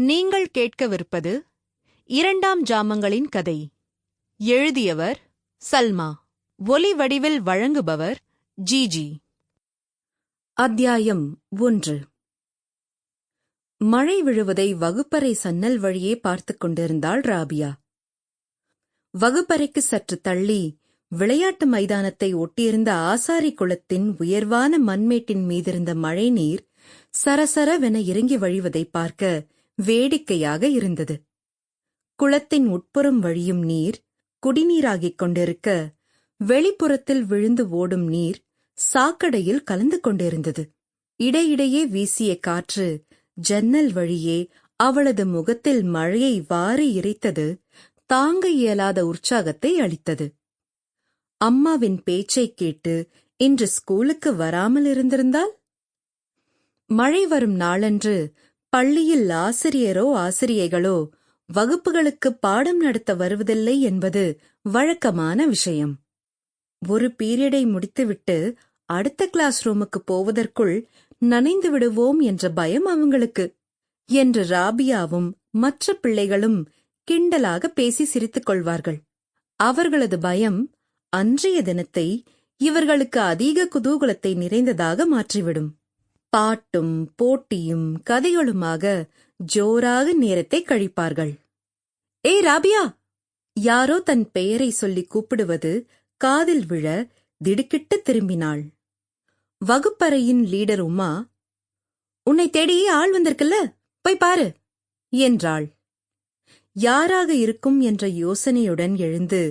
நீங்கள் கேட்கவிருப்பது இரண்டாம் ஜாமங்களின் கதை. எழுதியவர் சல்மா. ஒலி வடிவில் வழங்குபவர் ஜிஜி. அத்தியாயம் ஒன்று. மழை விழுவதை வகுப்பறை சன்னல் வழியே பார்த்துக் கொண்டிருந்தாள் ராபியா. வகுப்பறைக்கு சற்று தள்ளி விளையாட்டு மைதானத்தை ஒட்டியிருந்த ஆசாரி குளத்தின் உயர்வான மண்மேட்டின் மீதிருந்த மழைநீர் சரசரவென இறங்கி வழிவதை பார்க்க வேடிக்கையாக இருந்தது. குளத்தின் உட்புறம் வழியும் நீர் குடிநீராகிக் கொண்டிருக்க வெளிப்புறத்தில் விழுந்து ஓடும் நீர் சாக்கடையில் கலந்து கொண்டிருந்தது. இடையிடையே வீசிய காற்று ஜன்னல் வழியே அவளது முகத்தில் மழையை வாரி இறைத்தது தாங்க இயலாத உற்சாகத்தை அளித்தது. அம்மாவின் பேச்சைக் கேட்டு இன்று ஸ்கூலுக்கு வராமல் இருந்திருந்தால்? மழை வரும் நாளன்று பள்ளியில் ஆசிரியரோ ஆசிரியைகளோ வகுப்புகளுக்கு பாடம் நடத்த வருவதில்லை என்பது வழக்கமான விஷயம். ஒரு பீரியடை முடித்துவிட்டு அடுத்த கிளாஸ் ரூமுக்கு போவதற்குள் நனைந்து விடுவோம் என்ற பயம் அவங்களுக்கு. என்று ராபியாவும் மற்ற பிள்ளைகளும் கிண்டலாக பேசி சிரித்துக் கொள்வார்கள். அவர்களது பயம் அன்றைய தினத்தை இவர்களுக்கு அதிக குதூகலத்தை நிறைந்ததாக மாற்றிவிடும். பாட்டும் போட்டியும் கதைகளுமாக ஜோராக நேரத்தை கழிப்பார்கள். ஏய் ராபியா! யாரோ தன் பெயரை சொல்லி கூப்பிடுவது காதில் விழ திடுக்கிட்டு திரும்பினாள். வகுப்பறையின் லீடர் உமா உன்னை தேடியே ஆள் வந்திருக்குல்ல போய் பாரு என்றாள். யாராக இருக்கும் என்ற யோசனையுடன் எழுந்து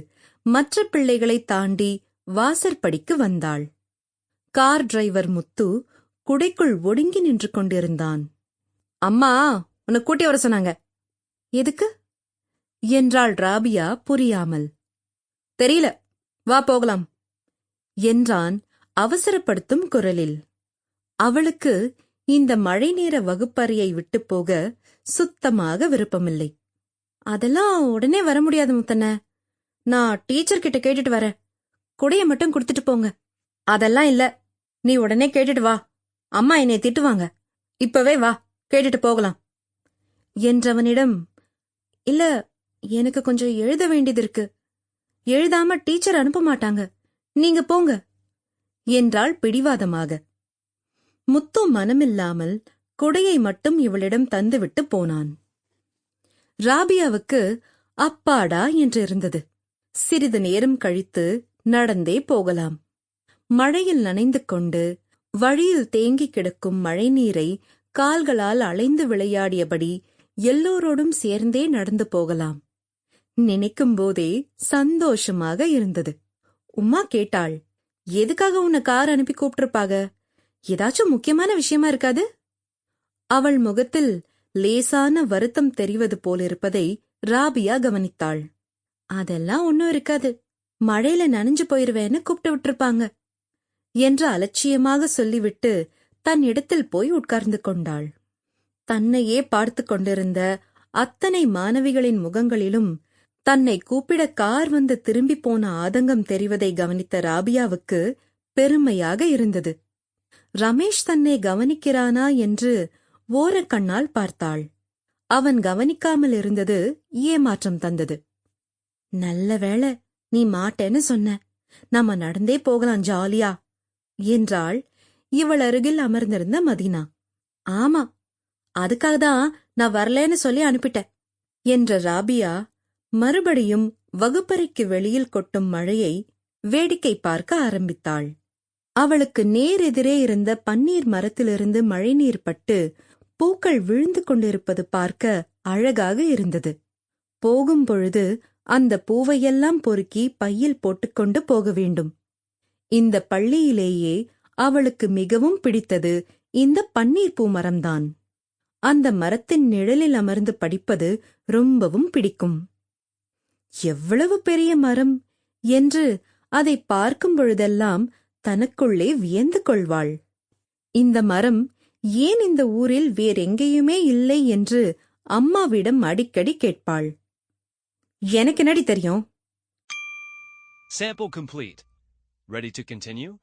மற்ற பிள்ளைகளை தாண்டி வாசற்படிக்கு வந்தாள். கார் டிரைவர் முத்து குடைக்குள் ஒடுங்கி நின்று கொண்டிருந்தான். அம்மா உன்னை கூட்டி வர சொன்னாங்க. எதுக்கு? என்றாள் ராபியா புரியாமல். தெரியல வா போகலாம் என்றான் அவசரப்படுத்தும் குரலில். அவளுக்கு இந்த மழை நேர வகுப்பறையை விட்டு போக சுத்தமாக விருப்பமில்லை. அதெல்லாம் உடனே வர முடியாது முத்தண்ண. நான் டீச்சர் கிட்ட கேட்டுட்டு வரேன். குடைய மட்டும் கொடுத்துட்டு போங்க. அதெல்லாம் இல்ல. நீ உடனே கேட்டுட்டு வா. அம்மா என்னை திட்டுவாங்க. இப்பவே வா கேட்டுட்டு போகலாம். என்றவனிடம் இல்ல எனக்கு கொஞ்சம் எழுத வேண்டியது இருக்கு. எழுதாம டீச்சர் அனுப்ப மாட்டாங்க. நீங்க போங்க. என்றாள் பிடிவாதமாக. முத்து மனமில்லாமல் குடையை மட்டும் இவளிடம் தந்துவிட்டு போனான். ராபியாவுக்கு அப்பாடா என்று இருந்தது. சிறிது நேரம் கழித்து நடந்தே போகலாம். மழையில் நனைந்து கொண்டு வழியில் தேங்கிக் கிடக்கும் மழைநீரை கால்களால் அலைந்து விளையாடியபடி எல்லோரோடும் சேர்ந்தே நடந்து போகலாம். நினைக்கும் போதே சந்தோஷமாக இருந்தது. உம்மா கேட்டாள் எதுக்காக உன்னை கார் அனுப்பி கூப்பிட்டிருப்பாக? ஏதாச்சும் முக்கியமான விஷயமா இருக்காது? அவள் முகத்தில் லேசான வருத்தம் தெரிவது போலிருப்பதை ராபியா கவனித்தாள். அதெல்லாம் ஒன்னும் இருக்காது. மழையில நனைஞ்சு போயிருவேன்னு கூப்பிட்டு விட்டுருப்பாங்க. என்று அலட்சியமாக சொல்லிவிட்டு தன் இடத்தில் போய் உட்கார்ந்து கொண்டாள். தன்னையே பார்த்து கொண்டிருந்த அத்தனை மாணவிகளின் முகங்களிலும் தன்னை கூப்பிட கார் வந்து திரும்பி போன ஆதங்கம் தெரிவதை கவனித்த ராபியாவுக்கு பெருமையாக இருந்தது. ரமேஷ் தன்னை கவனிக்கிறானா என்று ஓரக்கண்ணால் பார்த்தாள். அவன் கவனிக்காமல் இருந்தது ஏமாற்றம் தந்தது. நல்ல வேளை நீ மாட்டேன்னு சொன்ன. நாம நடந்தே போகலாம் ஜாலியா. என்றாள். இவள் அருகில் அமர்ந்திருந்த மதீனா. ஆமா அதுக்காக தான் நான் வரலேன்னு சொல்லி அனுப்பிட்டேன் என்ற ராபியா மறுபடியும் வகுப்பறைக்கு வெளியில் கொட்டும் மழையை வேடிக்கை பார்க்க ஆரம்பித்தாள். அவளுக்கு நேரெதிரே இருந்த பன்னீர் மரத்திலிருந்து மழைநீர் பட்டு பூக்கள் விழுந்து கொண்டிருப்பது பார்க்க அழகாக இருந்தது. போகும் பொழுது அந்த பூவையெல்லாம் பொறுக்கி பையில் போட்டுக்கொண்டு போக வேண்டும். இந்த பள்ளியிலேயே அவளுக்கு மிகவும் பிடித்தது இந்த பன்னீர் பூ மரம்தான். அந்த மரத்தின் நிழலில் அமர்ந்து படிப்பது ரொம்பவும் பிடிக்கும். எவ்வளவு பெரிய மரம்? என்று அதை பார்க்கும் பொழுதெல்லாம் தனக்குள்ளே வியந்து கொள்வாள். இந்த மரம் ஏன் இந்த ஊரில் வேறெங்கேயுமே இல்லை என்று அம்மாவிடம் அடிக்கடி கேட்பாள். எனக்கு என்னடி தெரியும்? Sample complete. Ready to continue?